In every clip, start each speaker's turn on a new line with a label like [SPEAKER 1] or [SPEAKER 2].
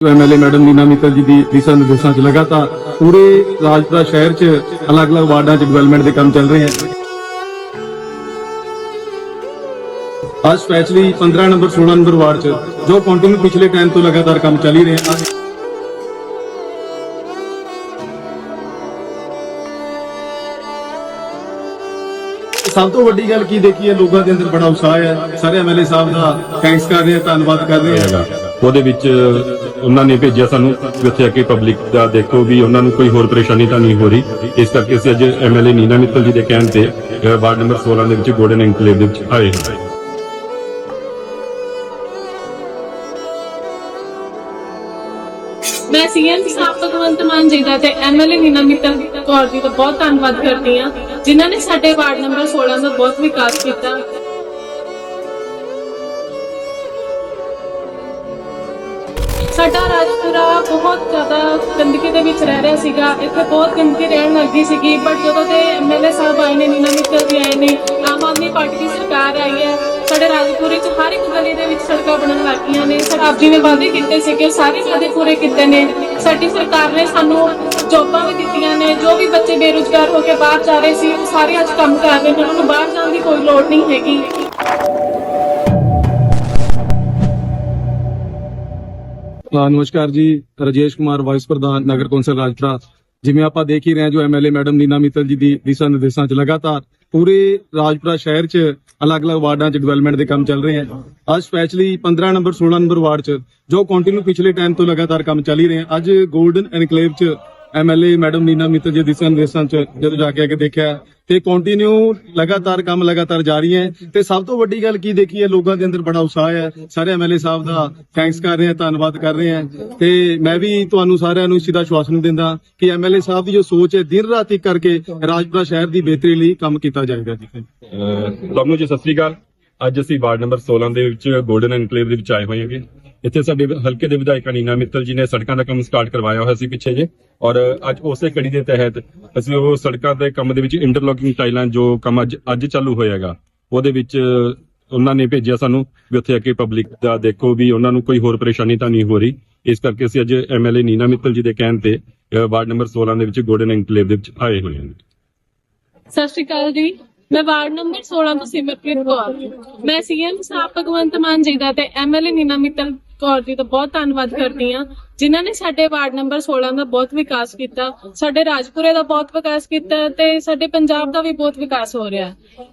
[SPEAKER 1] MLA madam Neena Mittal ਜੀ ਦੀ ਦਿਸ਼ਾ ਨਿਰਦੇਸ਼ਾਂ 'ਚ ਲਗਾਤਾਰ ਪੂਰੇ ਰਾਜਪੁਰਾ ਸ਼ਹਿਰ 'ਚ ਅਲੱਗ-ਅਲੱਗ ਵਾਰਡਾਂ 'ਚ ਡਿਵੈਲਪਮੈਂਟ ਦੇ ਕੰਮ ਚੱਲ ਰਹੇ ਹਨ ਅੱਜ ਸਪੈਸ਼ਲੀ 15 ਨੰਬਰ 16 ਨੰਬਰ ਵਾਰਡ 'ਚ ਜੋ ਕੰਟੀਨਿਊ ਪਿਛਲੇ ਟਾਈਮ ਤੋਂ ਲਗਾਤਾਰ ਕੰਮ ਚੱਲ ਹੀ ਰਹੇ ਹਨ ਸਭ ਤੋਂ ਵੱਡੀ ਗੱਲ ਕੀ ਦੇਖੀਏ ਲੋਕਾਂ ਦੇ ਅੰਦਰ ਬੜਾ ਉਤਸ਼ਾਹ ਹੈ। ਸਾਰੇ ਐਮਐਲਏ ਸਾਹਿਬ ਦਾ ਥੈਂਕਸ ਕਰ ਰਹੇ ਹਾਂ, ਧੰਨਵਾਦ ਕਰ ਰਹੇ ਹਾਂ।
[SPEAKER 2] ਹੈਗਾ ਉਹਦੇ ਵਿੱਚ ਉਹਨਾਂ ਨੇ ਭੇਜਿਆ ਸਾਨੂੰ ਵੀ ਉੱਥੇ ਆ ਕੇ ਪਬਲਿਕ ਦਾ ਦੇਖੋ ਵੀ ਉਹਨਾਂ ਨੂੰ ਕੋਈ ਹੋਰ ਪਰੇਸ਼ਾਨੀ ਤਾਂ ਨਹੀਂ ਹੋ ਰਹੀ। ਇਸ ਕਰਕੇ ਅਸੀਂ ਅੱਜ ਐਮਐਲਏ ਨੀਨਾ ਮਿੱਤਲ ਜੀ ਦੇ ਕਹਿਣ ਤੇ ਵਾਰਡ ਨੰਬਰ 16 ਦੇ ਵਿੱਚ ਗੋਲਡਨ ਐਨਕਲੇਵ ਦੇ ਵਿੱਚ ਆਏ ਹਾਂ।
[SPEAKER 3] ਮੈਂ ਸੀਐਮ ਸਾਹਿਬ ਭਗਵੰਤ ਮਾਨ ਜੀ ਦਾ ਤੇ ਐਮਐਲਏ ਨੀਨਾ ਮਿੱਤਲ ਕੌਰ ਜੀ ਦਾ ਬਹੁਤ ਧੰਨਵਾਦ ਕਰਦੀ ਹਾਂ, ਜਿਨ੍ਹਾਂ ਨੇ ਸਾਡੇ ਵਾਰਡ ਨੰਬਰ 16 ਦਾ ਬਹੁਤ ਵਿਕਾਸ ਕੀਤਾ। ਸਾਡਾ ਰਾਜਪੁਰਾ ਬਹੁਤ ਜ਼ਿਆਦਾ ਗੰਦਗੀ ਦੇ ਵਿੱਚ ਰਹਿ ਰਿਹਾ ਸੀਗਾ। ਇੱਥੇ ਬਹੁਤ ਗੰਦਗੀ ਰਹਿਣ ਲੱਗੀ ਸੀਗੀ ਬਟ ਜਦੋਂ ਦੇ ਐਮਐਲਏ ਸਾਹਿਬ ਆਏ ਨੇ, ਨੀਨਾ ਮਿੱਤਲ ਜੀ ਆਏ ਨੇ, ਆਮ ਆਦਮੀ ਪਾਰਟੀ ਦੀ ਸਰਕਾਰ ਆਈ ਹੈ, ਸਾਡੇ ਰਾਜਪੁਰੇ 'ਚ ਹਰ ਇੱਕ ਗਲੀ ਦੇ ਵਿੱਚ ਸੜਕਾਂ ਬਣਨ ਲੱਗੀਆਂ ਨੇ। ਸਰਕਾਰ ਜੀ ਨੇ ਵਾਅਦੇ ਕੀਤੇ ਸੀਗੇ, ਉਹ ਸਾਰੇ ਵਾਅਦੇ ਪੂਰੇ ਕੀਤੇ ਨੇ। ਸਾਡੀ ਸਰਕਾਰ ਨੇ ਸਾਨੂੰ ਜੋਬਾਂ ਵੀ ਦਿੱਤੀਆਂ ਨੇ, ਜੋ ਵੀ ਬੱਚੇ ਬੇਰੁਜ਼ਗਾਰ ਹੋ ਕੇ ਬਾਹਰ ਜਾ ਰਹੇ ਸੀ, ਉਹ ਸਾਰੇ ਅੱਜ ਕੰਮ ਕਰ ਰਹੇ ਨੇ, ਉਹਨਾਂ ਨੂੰ ਬਾਹਰ ਜਾਣ ਦੀ ਕੋਈ ਲੋੜ ਨਹੀਂ ਹੈਗੀ।
[SPEAKER 1] ਨਮਸਕਾਰ ਜੀ, ਰਜੇਸ਼ ਕੁਮਾਰ ਵਾਈਸ ਪ੍ਰਧਾਨ ਨਗਰ ਕੌਂਸਲ ਰਾਜਪੁਰਾ। ਜਿਵੇਂ ਆਪਾਂ ਦੇਖ ਹੀ ਰਹੇ ਹਾਂ ਜੋ ਐਮਐਲਏ ਮੈਡਮ ਨੀਨਾ ਮਿੱਤਲ ਜੀ ਦੀ ਦਿਸ਼ਾ ਨਿਰਦੇਸ਼ਾਂ 'ਚ ਲਗਾਤਾਰ, ਪੂਰੇ ਰਾਜਪੁਰਾ ਸ਼ਹਿਰ 'ਚ ਅਲੱਗ-ਅਲੱਗ ਵਾਰਡਾਂ 'ਚ ਡਿਵੈਲਪਮੈਂਟ ਦੇ ਕੰਮ ਚੱਲ ਰਹੇ ਹਨ ਅੱਜ ਸਪੈਸ਼ਲੀ 15 ਨੰਬਰ 16 ਨੰਬਰ ਵਾਰਡ 'ਚ ਜੋ ਕੰਟੀਨਿਊ ਪਿਛਲੇ ਟਾਈਮ ਤੋਂ ਲਗਾਤਾਰ ਕੰਮ ਚੱਲ ਹੀ ਰਹੇ ਹਨ ਅੱਜ 골ਡਨ ਐਨਕਲੇਵ 'ਚ M L A madam Neena Mittal ji ਦਿਸ਼ਾ ਨਿਰਦੇਸ਼ਾਂ 'ਚ ਜਦੋਂ ਜਾ ਕੇ ਆ ਕੇ ਦੇਖਿਆ, ਤੇ ਕੰਟੀਨਿਊ ਲਗਾਤਾਰ ਕੰਮ ਲਗਾਤਾਰ ਜਾਰੀ ਹੈ। ਤੇ ਸਭ ਤੋਂ ਵੱਡੀ ਗੱਲ ਕੀ ਦੇਖੀ ਹੈ? ਲੋਕਾਂ ਦੇ ਅੰਦਰ ਬੜਾ ਉਤਸ਼ਾਹ ਹੈ। ਸਾਰੇ ਐਮਐਲਏ ਸਾਹਿਬ ਦਾ ਥੈਂਕਸ ਕਰ ਰਹੇ ਹਾਂ, ਧੰਨਵਾਦ ਕਰ ਰਹੇ ਹਾਂ। ਤੇ ਮੈਂ ਵੀ ਤੁਹਾਨੂੰ ਸਾਰਿਆਂ ਨੂੰ ਇਸ ਚੀਜ਼ ਦਿੰਦਾ ਕਿ ਐਮਐਲਏ ਸਾਹਿਬ ਦੀ ਜੋ ਸੋਚ ਹੈ, ਦਿਨ ਰਾਤ ਇੱਕ ਕਰਕੇ ਰਾਜਪੁਰਾ ਸ਼ਹਿਰ ਦੀ ਬਿਹਤਰੀ ਲਈ ਕੰਮ ਕੀਤਾ ਜਾਏਗਾ ਜੀ।
[SPEAKER 2] ਤੁਹਾਨੂੰ ਜੀ ਸਤਿ ਸ੍ਰੀ ਅਕਾਲ। ਅੱਜ ਅਸੀਂ ਵਾਰਡ ਨੰਬਰ 16 ਦੇ ਵਿੱਚ ਗੋਲਡਨ ਐਨਕਲੇਵ ਦੇ ਵਿੱਚ ਆਏ ਹੋਏ ਹਾਂਗੇ। ਇੱਥੇ ਸਾਡੇ ਹਲਕੇ ਦੇ ਵਿਧਾਇਕ ਨੀਨਾ ਮਿੱਤਲ ਜੀ ਨੇ ਸੜਕਾਂ ਦਾ ਕੰਮ ਸਟਾਰਟ ਕਰਵਾਇਆ ਹੋਇਆ ਸੀ ਪਿੱਛੇ ਜੇ। ਔਰ ਅੱਜ ਉਸੇ ਕੜੀ ਦੇ ਤਹਿਤ ਅਸੀਂ ਉਹ ਸੜਕਾਂ ਦੇ ਕੰਮ ਦੇ ਵਿੱਚ ਇੰਟਰਲੋਕਿੰਗ ਟਾਈਲਾਂ ਜੋ ਕੰਮ ਅੱਜ ਅੱਜ ਚਾਲੂ ਹੋਇਆਗਾ, ਉਹਦੇ ਵਿੱਚ ਉਹਨਾਂ ਨੇ ਭੇਜਿਆ ਸਾਨੂੰ ਵੀ ਉੱਥੇ ਆ ਕੇ ਪਬਲਿਕ ਦਾ ਦੇਖੋ ਵੀ ਉਹਨਾਂ ਨੂੰ ਕੋਈ ਹੋਰ ਪਰੇਸ਼ਾਨੀ ਤਾਂ ਨਹੀਂ ਹੋ ਰਹੀ। ਇਸ ਕਰਕੇ ਅਸੀਂ ਅੱਜ ਐਮਐਲਏ ਨੀਨਾ ਮਿੱਤਲ ਜੀ ਦੇ ਕਹਿਣ ਤੇ ਵਾਰਡ ਨੰਬਰ 16 ਦੇ ਵਿੱਚ ਗੋਲਡਨ ਐਨਕਲੇਵ ਦੇ ਵਿੱਚ ਆਏ ਹੋਏ ਹਾਂ।
[SPEAKER 3] ਸਤਿ ਸ਼੍ਰੀ ਅਕਾਲ ਜੀ। ਮੈਂ ਵਾਰਡ ਨੰਬਰ 16 ਤੋਂ ਸਿਮਰਪ੍ਰੀਤ ਕੌਰ। ਮੈਂ ਸੀਐਮ ਸਾਹਿਬ ਭਗਵੰਤ ਮਾਨ ਜੀ ਦਾ ਤੇ ਐਮਐਲਏ ਨੀਨਾ ਮਿੱਤਲ ਕੌਰ ਜੀ ਦਾ ਬਹੁਤ ਧੰਨਵਾਦ ਕਰਦੀ ਹਾਂ। ਜਿਨ੍ਹਾਂ ਨੇ ਸਾਡੇ ਵਾਰਡ ਨੰਬਰ 16 ਦਾ ਬਹੁਤ ਵਿਕਾਸ ਕੀਤਾ ਸਾਡੇ ਰਾਜਪੁਰੇ ਦਾ ਬਹੁਤ ਵਿਕਾਸ ਕੀਤਾ ਤੇ ਸਾਡੇ ਪੰਜਾਬ ਦਾ ਵੀ ਬਹੁਤ ਵਿਕਾਸ ਹੋ ਰਿਹਾ।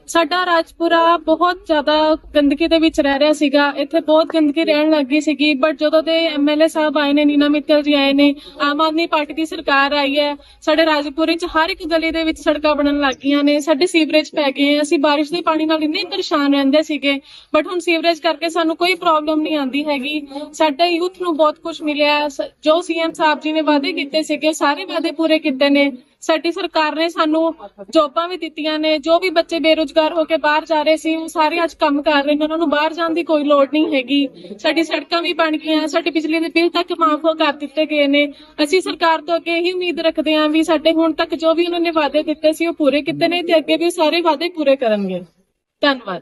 [SPEAKER 3] ਸਾਡਾ ਰਾਜਪੁਰਾ ਬਹੁਤ ਜ਼ਿਆਦਾ ਗੰਦਗੀ ਦੇ ਵਿੱਚ ਰਹਿ ਰਿਹਾ ਸੀਗਾ। ਇੱਥੇ ਬਹੁਤ ਗੰਦਗੀ ਰਹਿਣ ਲੱਗੀ ਸੀਗੀ ਬਟ ਜਦੋਂ ਦੇ ਐਮਐਲਏ ਸਾਹਿਬ ਆਏ ਨੇ ਨੀਨਾ ਮਿੱਤਲ ਜੀ ਆਏ ਨੇ ਆਮ ਆਦਮੀ ਪਾਰਟੀ ਦੀ ਸਰਕਾਰ ਆਈ ਹੈ ਸਾਡੇ ਰਾਜਪੁਰੇ 'ਚ ਹਰ ਇੱਕ ਗਲੀ ਦੇ ਵਿੱਚ ਸੜਕਾਂ ਬਣਨ ਲੱਗੀਆਂ ਨੇ ਸਾਡੇ ਸੀਵਰੇਜ ਪੈ ਗਏ। ਅਸੀਂ ਬਾਰਿਸ਼ ਦੇ ਪਾਣੀ ਨਾਲ ਇੰਨੇ ਪਰੇਸ਼ਾਨ ਰਹਿੰਦੇ ਸੀਗੇ ਬਟ ਹੁਣ ਸੀਵਰੇਜ ਕਰਕੇ ਸਾਨੂੰ ਕੋਈ ਪ੍ਰੋਬਲਮ ਨਹੀਂ ਆਂਦੀ ਹੈਗੀ। ਸਾਡਾ ਯੂਥ ਨੂੰ ਬਹੁਤ ਕੁਝ ਮਿਲਿਆ ਹੈ। ਸ- ਜੋ ਸੀਐਮ ਸਾਹਿਬ ਜੀ ਨੇ ਵਾਅਦੇ ਕੀਤੇ ਸੀਗੇ, ਸਾਰੇ ਵਾਅਦੇ ਪੂਰੇ ਕੀਤੇ ਨੇ। ਸਾਡੀ ਸਰਕਾਰ ਨੇ ਸਾਨੂੰ ਜੋਬਾਂ ਵੀ ਦਿੱਤੀਆਂ ਨੇ। ਜੋ ਵੀ ਬੱਚੇ ਬੇਰੁਜ਼ਗਾਰ ਹੋ ਕੇ ਬਾਹਰ ਜਾ ਰਹੇ ਸੀ, ਉਹ ਸਾਰੇ ਅੱਜ ਕੰਮ ਕਰ ਰਹੇ ਨੇ। ਉਹਨਾਂ ਨੂੰ ਬਾਹਰ ਜਾਣ ਦੀ ਕੋਈ ਲੋੜ ਨਹੀਂ ਹੈਗੀ। ਸਾਡੀ ਸੜਕਾਂ ਵੀ ਬਣ ਗਈਆਂ, ਸਾਡੇ ਬਿਜਲੀ ਦੇ ਬਿੱਲ ਤੱਕ ਮਾਫ ਕਰ ਦਿੱਤੇ ਗਏ ਨੇ। ਅਸੀਂ ਸਰਕਾਰ ਤੋਂ ਅੱਗੇ ਇਹੀ ਉਮੀਦ ਰੱਖਦੇ ਹਾਂ ਵੀ ਸਾਡੇ ਹੁਣ ਤੱਕ ਜੋ ਵੀ ਉਹਨਾਂ ਨੇ ਵਾਅਦੇ ਦਿੱਤੇ ਸੀ, ਉਹ ਪੂਰੇ ਕੀਤੇ ਨੇ ਤੇ ਅੱਗੇ ਵੀ ਸਾਰੇ ਵਾਅਦੇ ਪੂਰੇ ਕਰਨਗੇ। ਧੰਨਵਾਦ।